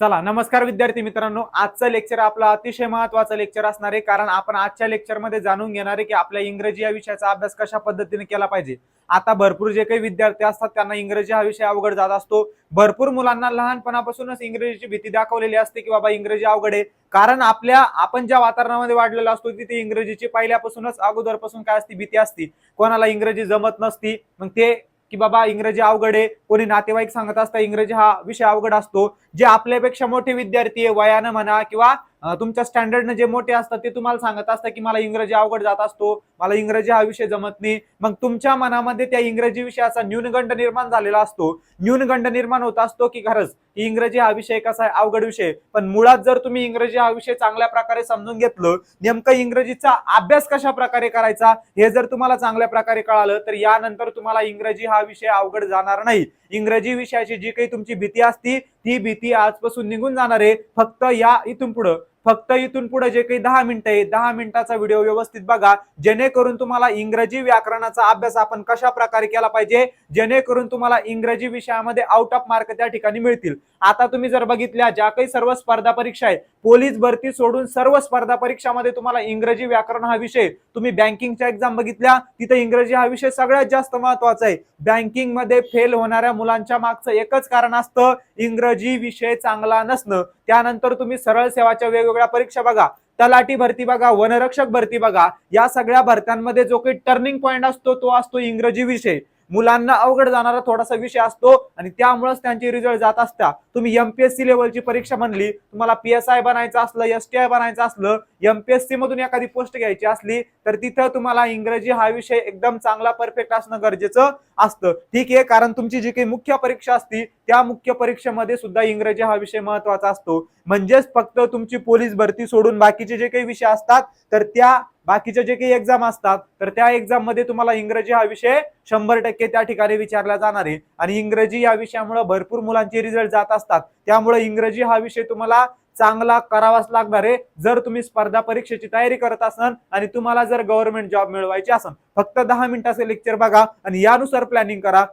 चला नमस्कार विद्यार्थी मित्रांनो. आजचं लेक्चर आपलं अतिशय महत्वाचं लेक्चर असणार आहे कारण आपण आजच्या लेक्चरमध्ये जाणून घेणार आहे की आपल्या इंग्रजी या विषयाचा अभ्यास कशा पद्धतीने केला पाहिजे. आता भरपूर जे काही विद्यार्थी असतात त्यांना इंग्रजी हा विषय अवघड जात असतो. भरपूर मुलांना लहानपणापासूनच इंग्रजीची भीती दाखवलेली असते की बाबा इंग्रजी अवघड आहे. कारण आपल्या आपण ज्या वातावरणामध्ये वाढलेला असतो तिथे इंग्रजीची पहिल्यापासूनच अगोदरपासून काय असते भीती असती. कोणाला इंग्रजी जमत नसती मग ते की बाबा इंग्रजी अवघड आहे. कोणी नातेवाईक सांगत असता इंग्रजी हा विषय अवघड असतो. जे आपल्यापेक्षा मोठे विद्यार्थी आहे वयानं म्हणा किंवा तुमच्या स्टँडर्डनं जे मोठे असतात ते तुम्हाला सांगत असतात की मला इंग्रजी अवघड जात असतो मला इंग्रजी हा विषय जमत नाही. मग तुमच्या मनामध्ये त्या इंग्रजी विषयाचा न्यूनगंड निर्माण झालेला असतो. न्यूनगंड निर्माण होत असतो की खरंच इंग्रजी हा विषय कसा आहे अवघड विषय पण मुळात जर तुम्ही इंग्रजी हा विषय चांगल्या प्रकारे समजून घेतलं नेमकं इंग्रजीचा अभ्यास कशा प्रकारे करायचा हे जर तुम्हाला चांगल्या प्रकारे कळालं तर यानंतर तुम्हाला इंग्रजी हा विषय अवघड जाणार नाही. इंग्रजी विषयाची जी काही तुमची भीती असती ती भीती आजपासून निघून जाणार आहे. फक्त या इथून पुढं. फक्त इथून पुढे जे काही दहा मिनिटं आहे दहा मिनिटाचा व्हिडिओ व्यवस्थित बघा. जेणेकरून तुम्हाला इंग्रजी व्याकरणाचा अभ्यास आपण कशा प्रकारे केला पाहिजे? जेणेकरून तुम्हाला इंग्रजी विषयामध्ये आउट ऑफ मार्क त्या ठिकाणी मिळतील. आता तुम्ही जर बघितल्या ज्या काही सर्व स्पर्धा परीक्षा आहेत पोलीस भरती सोडून सर्व स्पर्धा परीक्षामध्ये तुम्हाला इंग्रजी व्याकरण हा विषय तुम्ही बँकिंगच्या एक्झाम बघितल्या तिथे इंग्रजी हा विषय सगळ्यात जास्त महत्त्वाचा आहे. बँकिंगमध्ये फेल होणाऱ्या मुलांच्या मागचं एकच कारण असतं इंग्रजी विषय चांगला नसणं. त्यानंतर तुम्ही सरळ सेवाच्या वेगवेगळ्या परीक्षा बघा तलाठी भरती बघा वनरक्षक भरती बघा या सगळ्या भरत्यांमध्ये जो काही टर्निंग पॉईंट असतो तो असतो इंग्रजी विषय. मुलांना अवघड जाणारा थोडासा विषय असतो आणि त्यामुळेच त्यांचे रिझल्ट जात असतात तुम्ही एमपीएससी लेवलची परीक्षा म्हणली तुम्हाला पीएसआय बनायचं असलं एस टी आय बनायचं असलं एमपीएससी मधून एखादी पोस्ट घ्यायची असली तर तिथं तुम्हाला इंग्रजी हा विषय एकदम चांगला परफेक्ट असणं गरजेचं. असतं. ठीक आहे कारण तुमची जी काही मुख्य परीक्षा असती त्या मुख्य परीक्षेमध्ये सुद्धा इंग्रजी हा विषय महत्त्वाचा असतो. म्हणजेच फक्त तुमची पोलीस भरती सोडून बाकीचे जे काही विषय असतात तर त्या बाकीच्या जे काही एक्झाम असतात तर त्या एक्झाममध्ये तुम्हाला इंग्रजी हा विषय शंभर टक्के त्या ठिकाणी विचारला जाणार आहे. आणि इंग्रजी या विषयामुळे भरपूर मुलांचे रिझल्ट जात असतात. त्यामुळे इंग्रजी हा विषय तुम्हाला चांगला करावाच लागणार आहे. जर तुम्ही स्पर्धा परीक्षेची तयारी करत असाल आणि तुम्हाला जर गव्हर्नमेंट जॉब मिळवायची असेल फक्त दहा मिनिटाचे लेक्चर बघा आणि यानुसार प्लॅनिंग करा.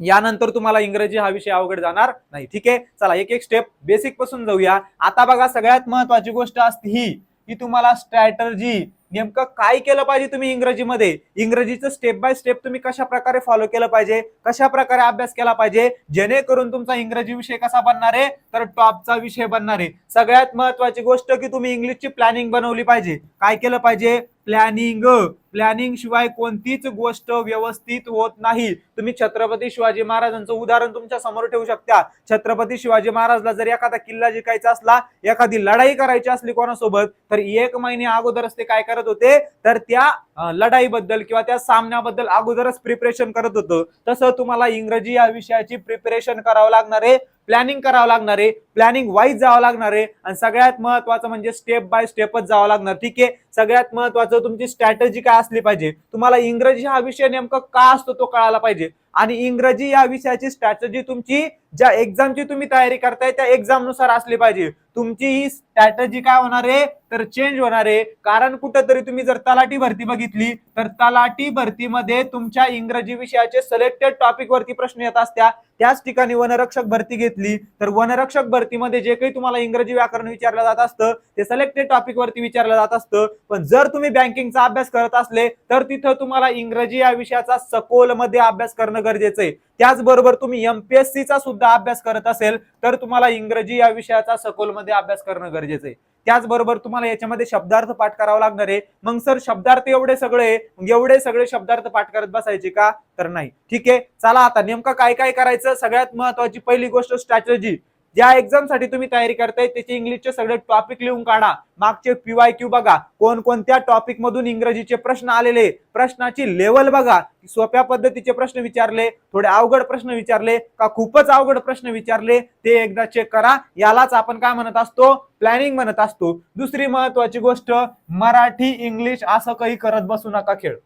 यानंतर तुम्हाला इंग्रजी हा विषय अवघड जाणार नाही. ठीक आहे? चला एक एक स्टेप बेसिकपासून जाऊया. आता बघा सगळ्यात महत्वाची गोष्ट असते ही की तुम्हाला स्ट्रॅटर्जी नेमकं काय केलं पाहिजे तुम्ही इंग्रजीमध्ये? इंग्रजीचं स्टेप बाय स्टेप तुम्ही कशा प्रकारे फॉलो केलं पाहिजे? कशा प्रकारे अभ्यास केला पाहिजे? जेणेकरून तुमचा इंग्रजी विषय कसा बनणार आहे? तर टॉपचा विषय बनणार आहे. सगळ्यात महत्वाची गोष्ट की तुम्ही इंग्लिशची प्लॅनिंग बनवली पाहिजे. काय केलं पाहिजे? प्लॅनिंग प्लॅनिंग शिवाय कोणतीच गोष्ट व्यवस्थित होत नाही. तुम्ही छत्रपती शिवाजी महाराजांचं उदाहरण तुमच्यासमोर ठेवू शकता. छत्रपती शिवाजी महाराजला जर एखादा किल्ला जिंकायचा असला एखादी लढाई करायची असली कोणासोबत तर एक महिने अगोदरच ते काय करत होते? तर त्या लढाईबद्दल किंवा त्या सामन्याबद्दल अगोदरच प्रिपरेशन करत होतं. तसं तुम्हाला इंग्रजी या विषयाची प्रिपरेशन करावं लागणार आहे. प्लॅनिंग करावं लागणार आहे. प्लॅनिंग वाईज जावं लागणार आहे. आणि सगळ्यात महत्वाचं म्हणजे स्टेप बाय स्टेपच जावं लागणार. ठीक आहे? सगळ्यात महत्वाचं तुमची स्ट्रॅटजी काय असली पाहिजे? तुम्हाला इंग्रजी हा विषय नेमका का असतो तो कळायला पाहिजे. आणि इंग्रजी या विषयाची स्ट्रॅटजी तुमची ज्या एक्झामची तुम्ही तयारी करताय त्या एक्झामनुसार असली पाहिजे. तुमची ही स्ट्रॅटजी काय होणार आहे? तर चेंज होणार आहे. कारण कुठंतरी तुम्ही जर तलाठी भरती बघितली तर तलाठी भरतीमध्ये तुमच्या इंग्रजी विषयाचे सिलेक्टेड टॉपिक वरती प्रश्न येत असत्या. त्याच ठिकाणी वनरक्षक भरती घेतली तर वनरक्षक भरतीमध्ये जे काही तुम्हाला इंग्रजी व्याकरण विचारलं जात असतं ते सिलेक्टेड टॉपिक वरती विचारलं जात असतं. पण जर तुम्ही बँकिंगचा अभ्यास करत असले तर तिथं तुम्हाला इंग्रजी या विषयाचा सखोलमध्ये अभ्यास करणं गरजेचं आहे. त्याचबरोबर तुम्ही एमपीएससीचा सुद्धा अभ्यास करत असेल तर तुम्हाला इंग्रजी या विषयाचा सखोलमध्ये अभ्यास करणं गरजेचं आहे. त्याचबरोबर तुम्हाला याच्यामध्ये शब्दार्थ पाठ करावा लागणार आहे. मग सर शब्दार्थ एवढे सगळे एवढे सगळे शब्दार्थ पाठ करत बसायचे का? तर नाही. ठीक आहे. चला आता नेमकं काय काय करायचं? सगळ्यात महत्वाची पहिली गोष्ट स्ट्रॅटेजी ज्या एक्झामसाठी तुम्ही तयारी करताय त्याचे इंग्लिशचे सगळे टॉपिक लिहून काढा. मागचे पीवाय क्यू बघा. कोणकोणत्या टॉपिक मधून इंग्रजीचे प्रश्न आलेले? प्रश्नाची लेवल बघा. सोप्या पद्धतीचे प्रश्न विचारले थोडे अवघड प्रश्न विचारले का खूपच अवघड प्रश्न विचारले ते एकदा चेक करा. यालाच आपण काय म्हणत असतो? प्लॅनिंग म्हणत असतो. दुसरी महत्वाची गोष्ट मराठी इंग्लिश असं काही करत बसू नका खेळ.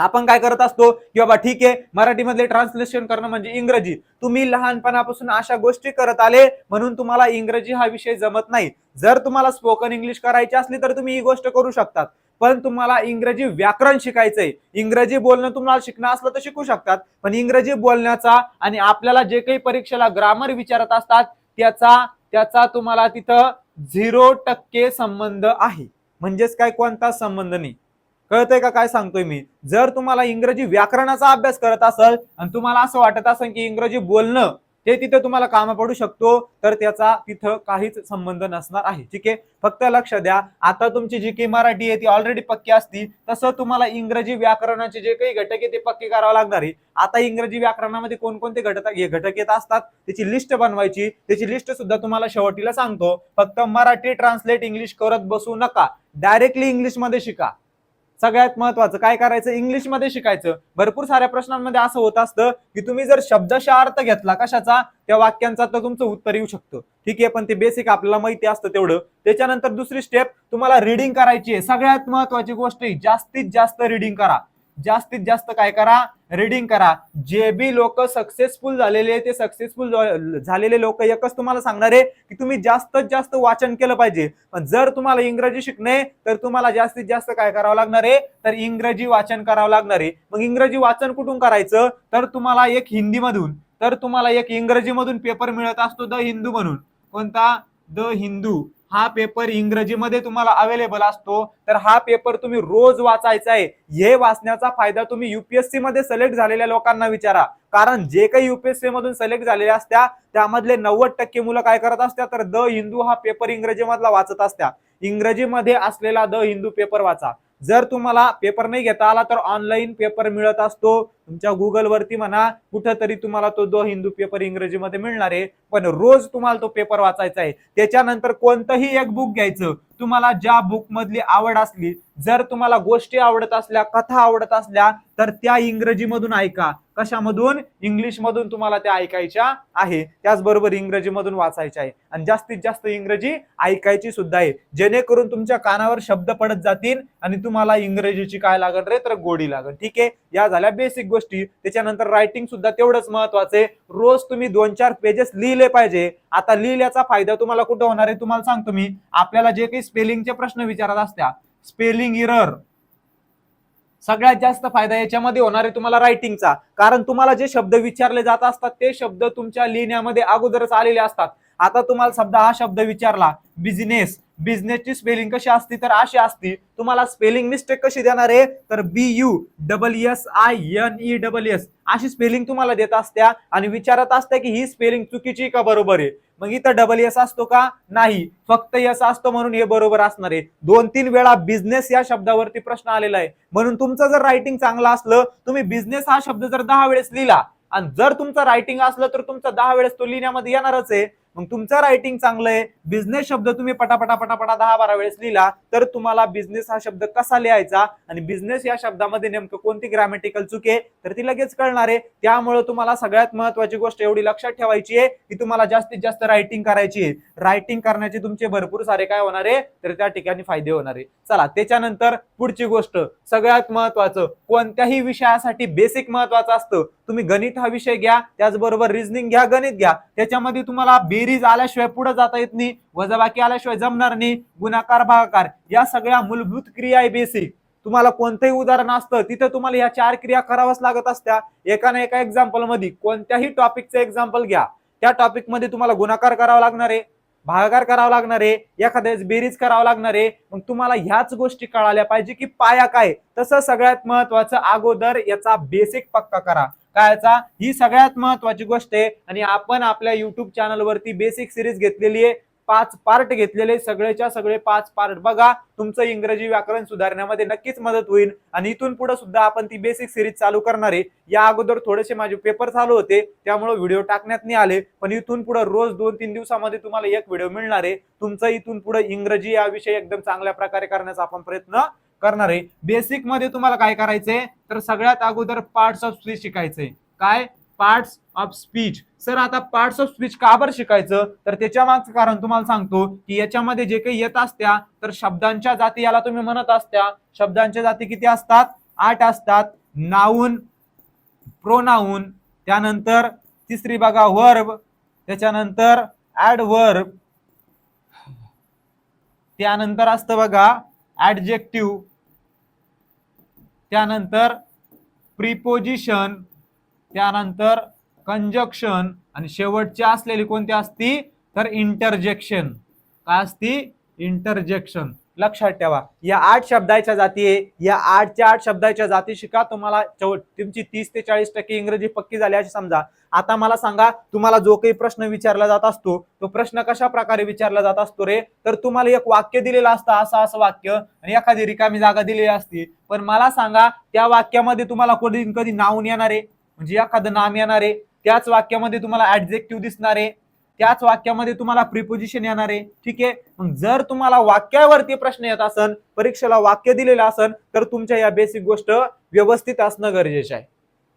आपण काय करत असतो की बाबा ठीक आहे मराठीमधले ट्रान्सलेशन करणं म्हणजे इंग्रजी. तुम्ही लहानपणापासून अशा गोष्टी करत आले म्हणून तुम्हाला इंग्रजी हा विषय जमत नाही. जर तुम्हाला स्पोकन इंग्लिश करायची असली तर तुम्ही ही गोष्ट करू शकतात. पण तुम्हाला इंग्रजी व्याकरण शिकायचंय. इंग्रजी बोलणं तुम्हाला शिकणं असलं तर शिकू शकतात. पण इंग्रजी बोलण्याचा आणि आपल्याला जे काही परीक्षेला ग्रामर विचारत असतात त्याचा त्याचा तुम्हाला तिथं झिरो टक्के संबंध आहे. म्हणजेच काय कोणता संबंध नाही? कळतंय का काय सांगतोय मी? जर तुम्हाला इंग्रजी व्याकरणाचा अभ्यास करत असाल आणि तुम्हाला असं वाटत असेल की इंग्रजी बोलणं ते तिथं तुम्हाला कामा पडू शकतो तर त्याचा तिथं काहीच संबंध नसणार आहे. ठीक आहे? फक्त लक्ष द्या. आता तुमची जी काही मराठी आहे ती ऑलरेडी पक्की असती. तसं तुम्हाला इंग्रजी व्याकरणाचे जे काही घटक आहे ते पक्के करावं लागणार आहे. आता इंग्रजी व्याकरणामध्ये कोणकोणते घटक हे घटक येत असतात त्याची लिस्ट बनवायची. त्याची लिस्ट सुद्धा तुम्हाला शेवटीला सांगतो. फक्त मराठी ट्रान्सलेट इंग्लिश करत बसू नका. डायरेक्टली इंग्लिशमध्ये शिका. सगळ्यात महत्वाचं काय करायचं? इंग्लिशमध्ये शिकायचं. भरपूर साऱ्या प्रश्नांमध्ये असं होत असतं की तुम्ही जर शब्दशः अर्थ घेतला कशाचा त्या वाक्यांचा तर तुमचं उत्तर येऊ शकतं. ठीक आहे पण ते बेसिक आपल्याला माहिती असतं तेवढं. त्याच्यानंतर दुसरी स्टेप तुम्हाला रिडिंग करायची आहे. सगळ्यात महत्वाची गोष्ट आहे जास्तीत जास्त रिडिंग करा. जास्तीत जास्त काय करा? रीडिंग करा. जे बी लोक सक्सेसफुल झालेले ते सक्सेसफुल झालेले लोक एकच तुम्हाला सांगणार आहे की तुम्ही जास्तीत जास्त वाचन केलं पाहिजे. पण जर तुम्हाला इंग्रजी शिकणे तर तुम्हाला जास्तीत जास्त काय करावं लागणार आहे? तर इंग्रजी वाचन करावं लागणार आहे. मग इंग्रजी वाचन कुठून करायचं? तर तुम्हाला एक हिंदीमधून. तर तुम्हाला एक इंग्रजीमधून पेपर मिळत असतो द हिंदू म्हणून. कोणता? द हिंदू. हा पेपर इंग्रजीमध्ये तुम्हाला अवेलेबल असतो. तर हा पेपर तुम्ही रोज वाचायचा आहे. हे वाचण्याचा फायदा तुम्ही युपीएससी मध्ये सिलेक्ट झालेल्या लोकांना विचारा. कारण जे काही युपीएससी मधून सिलेक्ट झालेले असत्या त्यामधले नव्वद टक्के मुलं काय करत असत्या? तर द हिंदू हा पेपर इंग्रजी मधला वाचत असत्या. इंग्रजीमध्ये असलेला द हिंदू पेपर वाचा. जर तुम्हाला पेपर नाही घेता आला तर ऑनलाईन पेपर मिळत असतो. तुमच्या गुगल वरती म्हणा कुठंतरी तुम्हाला तो दो हिंदू पेपर इंग्रजीमध्ये मिळणार आहे पण रोज तुम्हाला तो पेपर वाचायचा आहे. त्याच्यानंतर कोणतंही एक बुक घ्यायचं तुम्हाला ज्या बुक मधली आवड असली जर तुम्हाला गोष्टी आवडत असल्या कथा आवडत असल्या तर त्या इंग्रजीमधून ऐका. कशामधून? इंग्लिश मधून तुम्हाला त्या ऐकायच्या आहे. त्याचबरोबर इंग्रजी मधून वाचायच्या आहे. आणि जास्तीत जास्त इंग्रजी ऐकायची सुद्धा आहे. जेणेकरून तुमच्या कानावर शब्द पडत जातील आणि तुम्हाला इंग्रजीची काय लागत रे तर गोडी लागत ठीक आहे? या झाल्या बेसिक गोष्टी. त्याच्यानंतर रायटिंग सुद्धा तेवढंच महत्वाचं आहे. रोज तुम्ही दोन चार पेजेस लिहिले पाहिजे. आता लिहिल्याचा फायदा तुम्हाला कुठं होणार आहे? तुम्हाला सांगतो मी. आपल्याला जे काही स्पेलिंगचे प्रश्न विचारत असत्या स्पेलिंग इरर सगळ्यात जास्त फायदा याच्यामध्ये होणार आहे तुम्हाला रायटिंगचा कारण तुम्हाला जे शब्द विचारले जात असतात ते शब्द तुमच्या लिहिण्यामध्ये अगोदरच आलेले असतात. आता तुम्हाला शब्द हा शब्द विचारला बिझनेस बिझनेसची स्पेलिंग कशी असती तर अशी असती. तुम्हाला स्पेलिंग मिस्टेक कशी देणार आहे? तर B U double S I N E double S अशी स्पेलिंग तुम्हाला देत असत्या आणि विचारत असत्या की ही स्पेलिंग चुकीची का बरोबर आहे? मग इथं डबल एस असतो का? नाही. फक्त एस असतो म्हणून हे बरोबर असणार आहे. दोन तीन वेळा बिझनेस या शब्दावरती प्रश्न आलेला आहे. म्हणून तुमचं जर रायटिंग चांगलं असलं तुम्ही बिझनेस हा शब्द जर दहा वेळेस लिहिला आणि जर तुमचं रायटिंग असलं तर तुमचा दहा वेळेस तो लिहिण्यामध्ये येणारच आहे. मग तुमचं रायटिंग चांगलं आहे. बिझनेस शब्द तुम्ही पटापटा पटापटा दहा बारा वेळेस लिहिला तर तुम्हाला बिझनेस हा शब्द कसा लिहायचा आणि बिझनेस या शब्दामध्ये नेमकं कोणती ग्रॅमॅटिकल चूक आहे तर ती लगेच कळणार आहे. त्यामुळे तुम्हाला सगळ्यात महत्वाची गोष्ट एवढी लक्षात ठेवायची आहे की तुम्हाला जास्तीत जास्त रायटिंग करायची आहे. रायटिंग करण्याचे तुमचे भरपूर सारे काय होणार आहे तर त्या ठिकाणी फायदे होणार आहे. चला त्याच्यानंतर पुढची गोष्ट सगळ्यात महत्वाचं कोणत्याही विषयासाठी बेसिक महत्वाचं असतं. तुम्ही गणित हा विषय घ्या त्याचबरोबर रिझनिंग घ्या गणित घ्या. त्याच्यामध्ये तुम्हाला बेरीज आल्याशिवाय पुढे जाता येत नाही वजाबाकी आल्याशिवाय जमणार नाही गुणाकार भागाकार या सगळ्या मूलभूत क्रिया आहे बेसिक तुम्हाला कोणतंही उदाहरण असतं तिथं तुम्हाला या चार क्रिया कराव्याच लागत असत्या. एका ना एका एक्झाम्पलमध्ये कोणत्याही टॉपिकचं एक्झाम्पल घ्या. त्या टॉपिकमध्ये तुम्हाला गुणाकार करावा लागणार आहे. भागाकार करावा लागणार आहे एखाद्या बेरीज करावं लागणार आहे मग तुम्हाला ह्याच गोष्टी कळाल्या पाहिजे की पाया काय तसं सगळ्यात महत्वाचं अगोदर याचा बेसिक पक्का करा. कायचा ही सगळ्यात महत्वाची गोष्ट आहे आणि आपण आपल्या युट्यूब चॅनल वरती बेसिक सिरीज घेतलेली आहे. पाच पार्ट घेतलेले सगळेच्या सगळे पाच पार्ट बघा तुमचं इंग्रजी व्याकरण सुधारण्यामध्ये नक्कीच मदत होईल. आणि इथून पुढे सुद्धा आपण ती बेसिक सिरीज चालू करणार आहे. या अगोदर थोडेसे माझे पेपर चालू होते त्यामुळे व्हिडिओ टाकण्यात नाही आले. पण इथून पुढे रोज दोन तीन दिवसामध्ये तुम्हाला एक व्हिडिओ मिळणार आहे. तुमचं इथून पुढे इंग्रजी या विषय एकदम चांगल्या प्रकारे करण्याचा आपण प्रयत्न करणार आहे. बेसिकमध्ये तुम्हाला काय करायचंय? तर सगळ्यात अगोदर पार्ट्स ऑफ स्पीच शिकायचंय. काय? पार्ट्स ऑफ स्पीच सर आता पार्ट्स ऑफ स्पीच का बरं शिकायचं? तर त्याच्या मागचं कारण तुम्हाला सांगतो की याच्यामध्ये जे काही येत असत्या तर शब्दांच्या जाती याला तुम्ही म्हणत असत्या. शब्दांच्या जाती किती असतात? आठ असतात. नाऊन प्रोनाऊन त्यानंतर तिसरी बघा वर्ब त्याच्यानंतर ऍड वर्ब त्यानंतर असतं बघा ऍडजेक्टिव्ह त्यानंतर प्रिपोजिशन त्यानंतर कंजक्शन आणि शेवटची असलेली कोणती असती? तर इंटरजेक्शन काय असती? इंटरजेक्शन लक्षात ठेवा. या आठ शब्दाच्या जाती आहे. या आठच्या आठ शब्दाच्या जाती शिका. तुम्हाला तुमची तीस ते चाळीस टक्के इंग्रजी पक्की झाली अशी समजा. आता मला सांगा तुम्हाला जो काही प्रश्न विचारला जात असतो तो प्रश्न कशा प्रकारे विचारला जात असतो रे? तर तुम्हाला एक वाक्य दिलेलं असतं असं असं वाक्य. आणि एखादी रिकामी जागा दिलेली असती. पण मला सांगा त्या वाक्यामध्ये तुम्हाला कधी कधी नावून येणार आहे? म्हणजे एखादं नाम येणार आहे त्याच वाक्यामध्ये तुम्हाला ऍडजेक्टिव्ह दिसणार आहे त्याच वाक्यामध्ये तुम्हाला प्रिपोजिशन येणार आहे ठीक आहे? मग जर तुम्हाला वाक्यावरती प्रश्न येत असन परीक्षेला वाक्य दिलेलं असन तर तुमच्या या बेसिक गोष्ट व्यवस्थित असणं गरजेचं आहे.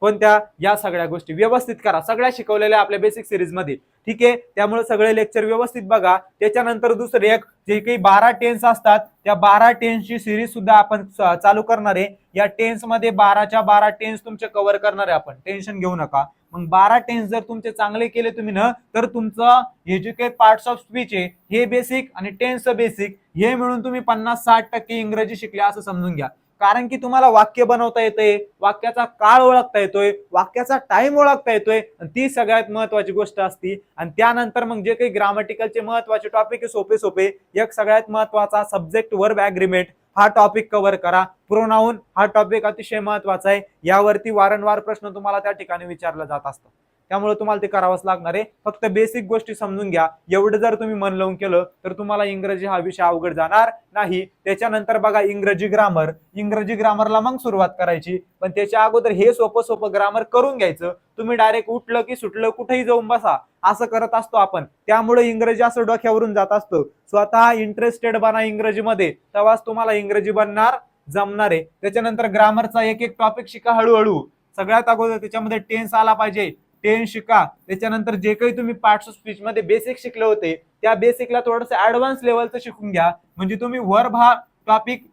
कोणत्या या सगळ्या गोष्टी व्यवस्थित करा. सगळ्या शिकवलेल्या आपल्या बेसिक सिरीजमध्ये. ठीक आहे? त्यामुळे सगळे लेक्चर व्यवस्थित बघा. त्याच्यानंतर दुसरे एक जे काही बारा टेन्स असतात त्या बारा टेन्सची सिरीज सुद्धा आपण चालू करणार आहे. या टेन्समध्ये बाराच्या बारा टेन्स तुमचे कव्हर करणार आहे आपण. टेन्शन घेऊ नका. मग बारा टेन्स जर तुमचे चांगले केले तुम्ही ना तर तुमचं हे जे काही पार्ट्स ऑफ स्पीच आहे हे बेसिक आणि टेन्स बेसिक हे मिळून तुम्ही पन्नास साठ टक्के इंग्रजी शिकले असं समजून घ्या. कारण की तुम्हाला वाक्य बनवता येतंय वाक्याचा काळ ओळखता येतोय वाक्याचा टाइम ओळखता येतोय आणि ती सगळ्यात महत्वाची गोष्ट असती. आणि त्यानंतर मग जे काही ग्रामटिकलचे महत्त्वाचे टॉपिक सोपे सोपे एक सगळ्यात महत्त्वाचा सब्जेक्ट वर्ब अग्रीमेंट हा टॉपिक कव्हर करा. प्रोनाऊन हा टॉपिक अतिशय महत्त्वाचा आहे. यावरती वारंवार प्रश्न तुम्हाला त्या ठिकाणी विचारला जात असतो त्यामुळे तुम्हाला ते करावंच लागणार आहे. फक्त बेसिक गोष्टी समजून घ्या. एवढं जर तुम्ही मन लावून केलं तर तुम्हाला इंग्रजी हा विषय अवघड जाणार नाही. त्याच्यानंतर बघा इंग्रजी ग्रामर इंग्रजी ग्रामरला मग सुरुवात करायची. पण त्याच्या अगोदर हे सोपं सोपं ग्रामर करून घ्यायचं. तुम्ही डायरेक्ट उठलं की सुटलं कुठेही जाऊन बसा. असं करत असतो आपण. त्यामुळे इंग्रजी असं डोक्यावरून जात असतो. स्वतः इंटरेस्टेड बना इंग्रजीमध्ये. तेव्हाच तुम्हाला इंग्रजी बनणार जमणार आहे. त्याच्यानंतर ग्रामरचा एक एक टॉपिक शिका हळूहळू. सगळ्यात अगोदर त्याच्यामध्ये टेन्स आला पाहिजे. टेन शिका. त्याच्यानंतर जे काही तुम्ही पार्ट्स ऑफ स्पीच मध्ये बेसिक शिकले होते त्या बेसिकला थोडस ऍडव्हान्स लेवलचं शिकून घ्या. म्हणजे तुम्ही वर्ब हा टॉपिक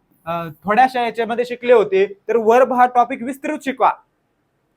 थोड्याशा याच्यामध्ये शिकले होते तर वर्ब हा टॉपिक विस्तृत शिकवा.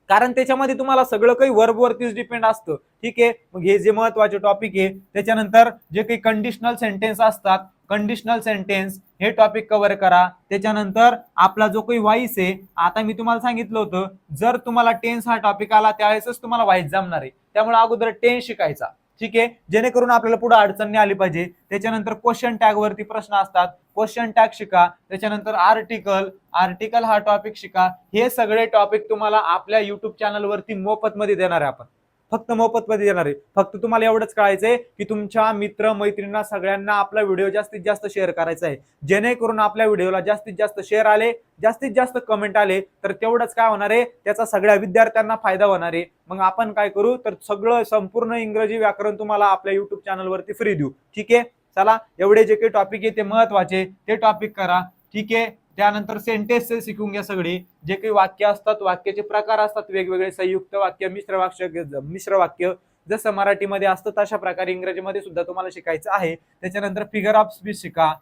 कारण त्याच्यामध्ये तुम्हाला सगळं काही वर्ब वरतीच डिपेंड असतं. ठीक आहे? मग हे जे महत्त्वाचे टॉपिक आहे त्याच्यानंतर जे काही कंडिशनल सेंटेन्स असतात कंडिशनल सेंटेन्स हे टॉपिक कव्हर करा. त्याच्यानंतर आपला जो काही वाईस आहे आता मी तुम्हाला सांगितलं होतं जर तुम्हाला टेन्स हा टॉपिक आला त्यावेळेसच तुम्हाला वाईस जमणार आहे. त्यामुळे अगोदर टेन्स शिकायचा. ठीक आहे? जेणेकरून आपल्याला पुढे अडचण नाही आली पाहिजे. त्याच्यानंतर क्वेश्चन टॅग वरती प्रश्न असतात. क्वेश्चन टॅग शिका. त्याच्यानंतर आर्टिकल आर्टिकल हा टॉपिक शिका. हे सगळे टॉपिक तुम्हाला आपल्या युट्यूब चॅनल वरती मोफत मध्ये देणार आहे आपण. फक्त मोफतमध्ये देणार आहे. फक्त तुम्हाला एवढंच कळायचंय की तुमच्या मित्र मैत्रिणींना सगळ्यांना आपला व्हिडिओ जास्तीत जास्त शेअर करायचा आहे. जेणेकरून आपल्या व्हिडिओला जास्तीत जास्त शेअर आले जास्तीत जास्त कमेंट आले तर तेवढंच काय होणार आहे? त्याचा सगळ्या विद्यार्थ्यांना फायदा होणार आहे. मग आपण काय करू? तर सगळं संपूर्ण इंग्रजी व्याकरण तुम्हाला आपल्या युट्यूब चॅनलवरती फ्री देऊ. ठीक आहे? चला एवढे जे काही टॉपिक आहे ते महत्त्वाचे. ते टॉपिक करा. ठीक आहे? त्यानंतर सेंटेन्स शिकून घ्या सगळी. जे काही वाक्य असतात वाक्याचे प्रकार असतात वेगवेगळे संयुक्त वाक्य मिश्र वाक्य मिश्र वाक्य जसं मराठीमध्ये असतं तशा प्रकारे इंग्रजीमध्ये सुद्धा तुम्हाला शिकायचं आहे. त्याच्यानंतर फिगर ऑफ स्पीच शिका.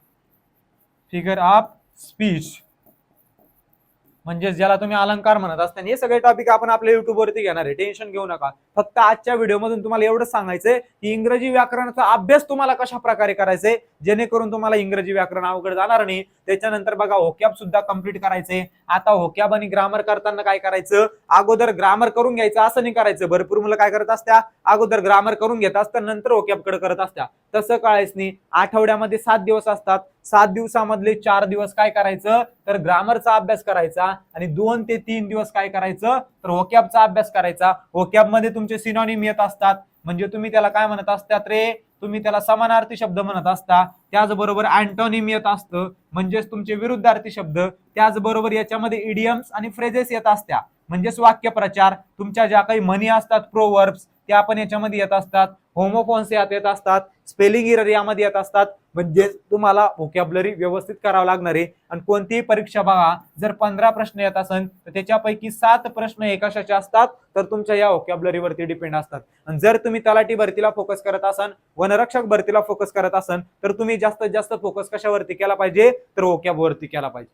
फिगर ऑफ स्पीच म्हणजे ज्याला तुम्ही अलंकार म्हणत असताना हे सगळे टॉपिक आपण आपल्या युट्यूब वरती घेणार आहे. टेन्शन घेऊ नका. फक्त आजच्या व्हिडिओमधून तुम्हाला एवढंच सांगायचंय की इंग्रजी व्याकरणाचा अभ्यास तुम्हाला कशा प्रकारे करायचंय जेणेकरून तुम्हाला इंग्रजी व्याकरण अवघड जाणार नाही. त्याच्यानंतर बघा होकॅब सुद्धा कंप्लीट करायचंय आता होकॅब आणि ग्रामर करताना काय करायचं? अगोदर ग्रामर करून घ्यायचं असं नाही करायचं. भरपूर मुलं काय करत असत्या? अगोदर ग्रामर करून घेत असतात नंतर होक्याबकडे करत असत्या. तसं कळायच नाही. आठवड्यामध्ये सात दिवस असतात. सात दिवसामधले चार दिवस काय करायचं? तर ग्रामरचा अभ्यास करायचा आणि दोन ते तीन दिवस काय करायचं? तर होक्याबचा अभ्यास करायचा. होक्याबमध्ये मध्ये तुमचे सिनॉनिम येत असतात. म्हणजे तुम्ही त्याला काय म्हणत असतात रे? तुम्ही त्याला समानार्थी शब्द म्हणत असता त्याचबरोबर अँटोनिम येत असतं म्हणजेच तुमचे विरुद्धार्थी शब्द त्याचबरोबर याच्यामध्ये इडियम्स आणि फ्रेजेस येत असत्या. म्हणजेच वाक्यप्रचार तुमच्या ज्या काही म्हणी असतात प्रोवर्ब्स त्या पण याच्यामध्ये येत असतात. होमोफोन्स यात येत असतात. स्पेलिंग इरर यामध्ये येत असतात. म्हणजे तुम्हाला व्होकॅबलरी व्यवस्थित करावं लागणार आहे. आणि कोणतीही परीक्षा बघा जर पंधरा प्रश्न येत असेल तर त्याच्यापैकी सात प्रश्न हे कशाचे असतात तर तुमच्या या व्होकॅबलरीवरती डिपेंड असतात. आणि जर तुम्ही तलाठी भरतीला फोकस करत असाल वनरक्षक भरतीला फोकस करत असाल तर तुम्ही जास्तीत जास्त फोकस कशावरती केला पाहिजे? तर व्होकॅबवरती केला पाहिजे.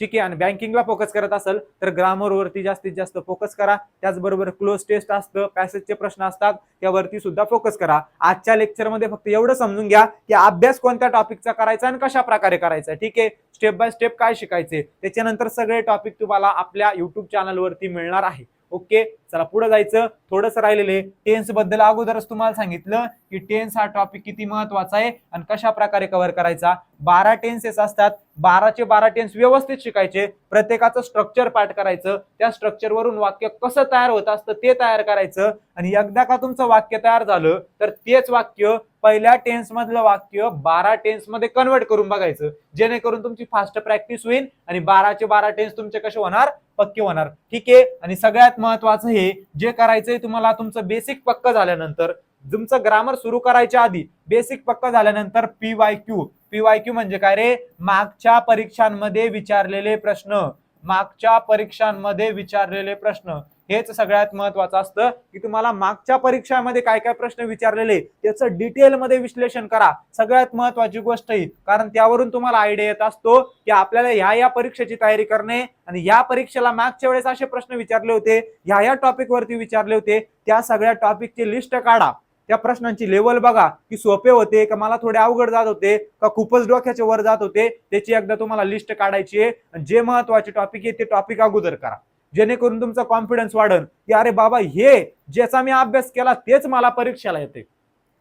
ठीक आहे आणि बँकिंगला फोकस करत असेल तर ग्रामरवरती जास्तीत जास्त फोकस करा. त्याचबरोबर क्लोज टेस्ट असतं पॅसेजचे प्रश्न असतात त्यावरती सुद्धा फोकस करा. आजच्या लेक्चरमध्ये फक्त एवढं समजून घ्या की अभ्यास कोणत्या टॉपिकचा करायचा आणि कशा प्रकारे करायचा ठीक आहे? स्टेप बाय स्टेप काय शिकायचे? त्याच्यानंतर सगळे टॉपिक तुम्हाला आपल्या युट्यूब चॅनलवरती मिळणार आहे. ओके चला पुढे जायचं. थोडंसं राहिलेले टेन्सबद्दल अगोदरच तुम्हाला सांगितलं की टेन्स हा टॉपिक किती महत्त्वाचा आहे आणि कशा प्रकारे कव्हर करायचा? बारा टेन्सेस असतात. बाराचे बारा टेन्स व्यवस्थित शिकायचे. प्रत्येकाचं स्ट्रक्चर पाठ करायचं. त्या स्ट्रक्चरवरून वाक्य कसं तयार होत असतं ते तयार करायचं. आणि एकदा का तुमचं वाक्य तयार झालं तर तेच वाक्य पहिल्या टेन्स मधलं वाक्य बारा टेन्समध्ये कन्वर्ट करून बघायचं. जेणेकरून तुमची फास्ट प्रॅक्टिस होईल आणि बाराचे बारा टेन्स तुमचे कसे होणार? पक्के होणार. ठीक आहे? आणि सगळ्यात महत्वाचं हे जे करायचंय तुम्हाला तुमचं बेसिक पक्क झाल्यानंतर तुमचं ग्रामर सुरू करायच्या आधी बेसिक पक्क झाल्यानंतर P Y Q P Y Q म्हणजे काय रे? मागच्या परीक्षांमध्ये विचारलेले प्रश्न. मागच्या परीक्षांमध्ये विचारलेले प्रश्न. हेच सगळ्यात महत्वाचं असतं की तुम्हाला मागच्या परीक्षामध्ये काय काय प्रश्न विचारलेले त्याचं डिटेलमध्ये विश्लेषण करा. सगळ्यात महत्वाची गोष्ट ही कारण त्यावरून तुम्हाला आयडिया येत असतो की आपल्याला ह्या या परीक्षेची तयारी करणे आणि या परीक्षेला मागच्या वेळेस असे प्रश्न विचारले होते ह्या या टॉपिक वरती विचारले होते त्या सगळ्या टॉपिकची लिस्ट काढा. त्या प्रश्नांची लेवल बघा की सोपे होते का मला थोडे अवघड जात होते का खूपच डोक्याचे वर जात होते त्याची एकदा तुम्हाला लिस्ट काढायची आहे. जे महत्त्वाचे टॉपिक आहे ते टॉपिक अगोदर करा. जेणेकरून तुमचा कॉन्फिडन्स वाढन. की अरे बाबा हे ज्याचा मी अभ्यास केला तेच मला परीक्षेला येते.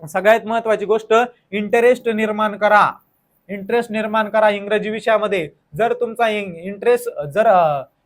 सगळ्यात महत्वाची गोष्ट इंटरेस्ट निर्माण करा. इंटरेस्ट निर्माण करा इंग्रजी विषयामध्ये. जर तुमचा इंटरेस्ट जर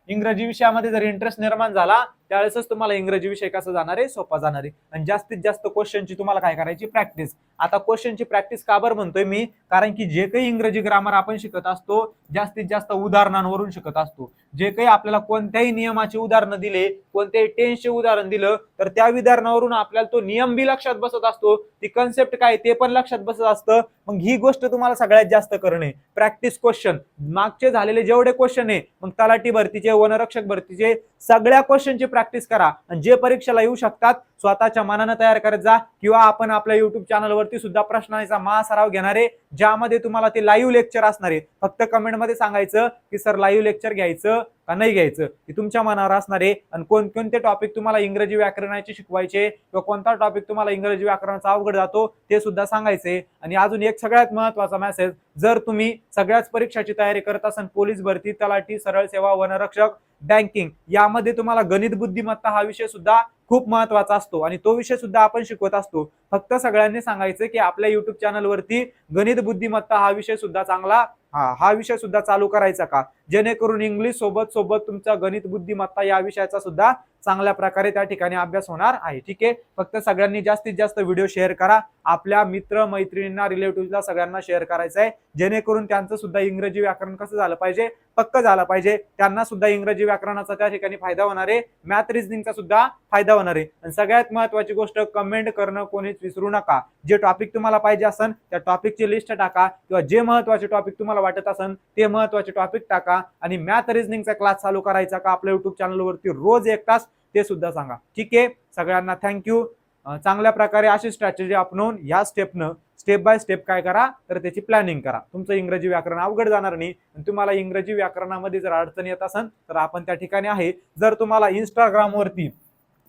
इंग्रजी विषयामध्ये जर इंटरेस्ट निर्माण झाला त्यावेळेसच तुम्हाला इंग्रजी विषय कसा जाणार आहे? सोपा जाणार आहे. आणि जास्तीत जास्त क्वेश्चनची तुम्हाला काय करायची? प्रॅक्टिस आता क्वेश्चनची प्रॅक्टिस का बरं म्हणतोय मी? कारण की जे काही इंग्रजी ग्रामर आपण शिकत असतो जास्तीत जास्त उदाहरणांवरून शिकत असतो. जे काही आपल्याला कोणत्याही नियमाचे उदाहरण दिले कोणत्याही टेन्सचे उदाहरण दिलं तर त्या विधानावरून आपल्याला तो नियम बी लक्षात बसत असतो. ती कन्सेप्ट काय ते पण लक्षात बसत असतं. मग ही गोष्ट तुम्हाला सगळ्यात जास्त करणे. प्रॅक्टिस क्वेश्चन मागचे झालेले जेवढे क्वेश्चन आहे मग तलाठी भरतीचे वनरक्षक भरतीचे सगळ्या क्वेश्चनची प्रॅक्टिस प्रॅक्टिस करा. आणि जे परीक्षेला येऊ शकतात स्वतःच्या मनानं तयार करत जा. किंवा आपण आपल्या युट्यूब चॅनलवरती सुद्धा प्रश्नांचा महासराव घेणारे ज्यामध्ये तुम्हाला ते लाईव्ह लेक्चर असणार आहे फक्त कमेंटमध्ये सांगायचं की सर लाईव्ह लेक्चर घ्यायचं का नाही घ्यायचं? हे तुमच्या मनावर असणार आहे. आणि कोणकोणते टॉपिक तुम्हाला इंग्रजी व्याकरणाचे शिकवायचे किंवा कोणता टॉपिक तुम्हाला इंग्रजी व्याकरणाचा अवघड जातो ते सुद्धा सांगायचे. आणि अजून एक सगळ्यात महत्त्वाचा मेसेज जर तुम्ही सगळ्याच परीक्षाची तयारी करत असाल पोलीस भरती तलाठी सरळ सेवा वनरक्षक बँकिंग यामध्ये तुम्हाला गणित बुद्धिमत्ता हा विषय सुद्धा खूप महत्त्वाचा असतो. आणि तो विषय सुद्धा आपण शिकवत असतो. फक्त सगळ्यांनी सांगायचं की आपल्या युट्यूब चॅनलवरती गणित बुद्धिमत्ता हा विषय सुद्धा चांगला हा हा विषय सुद्धा चालू करायचा का? जेणेकरून इंग्लिश सोबत सोबत तुमचा गणित बुद्धिमत्ता या विषयाचा सुद्धा चांगल्या प्रकारे त्या ठिकाणी अभ्यास होणार आहे. ठीक आहे? फक्त सगळ्यांनी जास्तीत जास्त व्हिडिओ शेअर करा. आपल्या मित्र मैत्रिणींना रिलेटिव्हला सगळ्यांना शेअर करायचं आहे. जेणेकरून त्यांचं सुद्धा इंग्रजी व्याकरण कसं झालं पाहिजे? पक्क झालं पाहिजे. त्यांना सुद्धा इंग्रजी व्याकरणाचा त्या ठिकाणी फायदा होणार आहे. मॅथ रिझनिंगचा सुद्धा फायदा होणार आहे. आणि सगळ्यात महत्वाची गोष्ट कमेंट करणं कोणीच विसरू नका. जे टॉपिक तुम्हाला पाहिजे असन त्या टॉपिकची लिस्ट टाका. किंवा जे महत्त्वाचे टॉपिक तुम्हाला वाटत असन ते महत्त्वाचे टॉपिक टाका. आणि मॅथ रिझनिंगचा क्लास चालू करायचा का आपल्या युट्यूब चॅनलवरती रोज एक तास ते सुद्धा सांगा. ठीक आहे? सगळ्यांना थँक्यू चांगल्या प्रकारे अशी स्ट्रॅटेजी आपणून या स्टेपनं स्टेप बाय स्टेप काय करा तर त्याची प्लॅनिंग करा. तुमचं इंग्रजी व्याकरण अवघड जाणार नाही. आणि तुम्हाला इंग्रजी व्याकरणामध्ये जर अडचण येत असेल तर आपण त्या ठिकाणी आहे. जर तुम्हाला इंस्टाग्राम वरती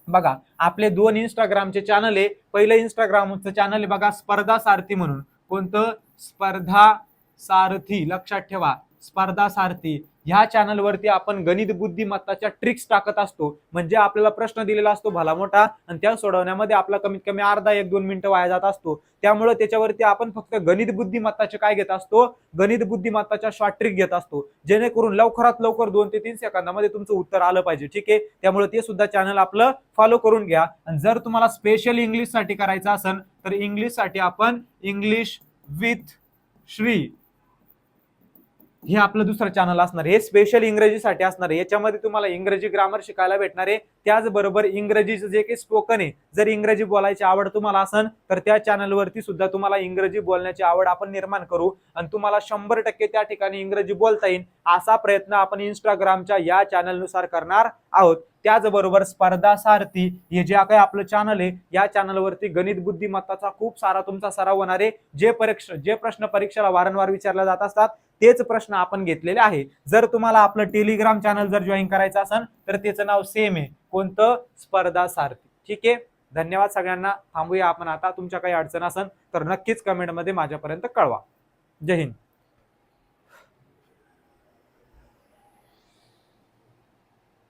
बघा आपले दोन इंस्टाग्रामचे चॅनल आहे. पहिलं इंस्टाग्रामचं चॅनल आहे बघा स्पर्धा सारथी म्हणून. कोणतं? स्पर्धा सारथी लक्षात ठेवा. स्पर्धा सारथी. ह्या चॅनलवरती आपण गणित बुद्धिमत्ताच्या ट्रिक्स टाकत असतो. म्हणजे आपल्याला प्रश्न दिलेला असतो भला मोठा आणि त्या सोडवण्यामध्ये आपला कमीत कमी अर्धा एक दोन मिनिटं वाया जात असतो. त्यामुळे त्याच्यावरती आपण फक्त गणित बुद्धिमत्ताचे काय घेत असतो? गणित बुद्धिमत्ताच्या शॉर्ट ट्रिक घेत असतो. जेणेकरून लवकरात लवकर दोन ते तीन सेकंदामध्ये तुमचं उत्तर आलं पाहिजे. ठीक आहे? त्यामुळे ते सुद्धा चॅनल आपलं फॉलो करून घ्या. आणि जर तुम्हाला स्पेशल इंग्लिशसाठी करायचं असेल तर इंग्लिशसाठी आपण इंग्लिश विथ श्री हे आपलं दुसरं चॅनल असणार हे स्पेशल इंग्रजीसाठी असणार आहे. याच्यामध्ये तुम्हाला इंग्रजी ग्रामर शिकायला भेटणार आहे. त्याचबरोबर इंग्रजीचं जे काही स्पोकन आहे जर इंग्रजी बोलायची आवड तुम्हाला असेल तर त्या चॅनलवरती सुद्धा तुम्हाला इंग्रजी बोलण्याची आवड आपण निर्माण करू. आणि तुम्हाला शंभर टक्के त्या ठिकाणी इंग्रजी बोलता येईल असा प्रयत्न आपण इंस्टाग्रामच्या या चॅनलनुसार करणार आहोत. त्याचबरोबर स्पर्धा सारथी हे जे काही आपलं चॅनल आहे या चॅनलवरती गणित बुद्धिमत्ताचा खूप सारा तुमचा सराव होणार आहे. जे परीक्षा जे प्रश्न परीक्षेला वारंवार विचारले जात असतात तेच प्रश्न आपण घेतलेले आहे. जर तुम्हाला आपलं टेलिग्राम चॅनल जर जॉईन करायचं असेल तर त्याचं नाव सेम आहे. कोणतं स्पर्धा सारथी ठीक आहे? धन्यवाद सगळ्यांना. थांबूया आपण आता. तुमच्या काही अडचण असेल तर नक्कीच कमेंटमध्ये माझ्यापर्यंत कळवा. जय हिंद.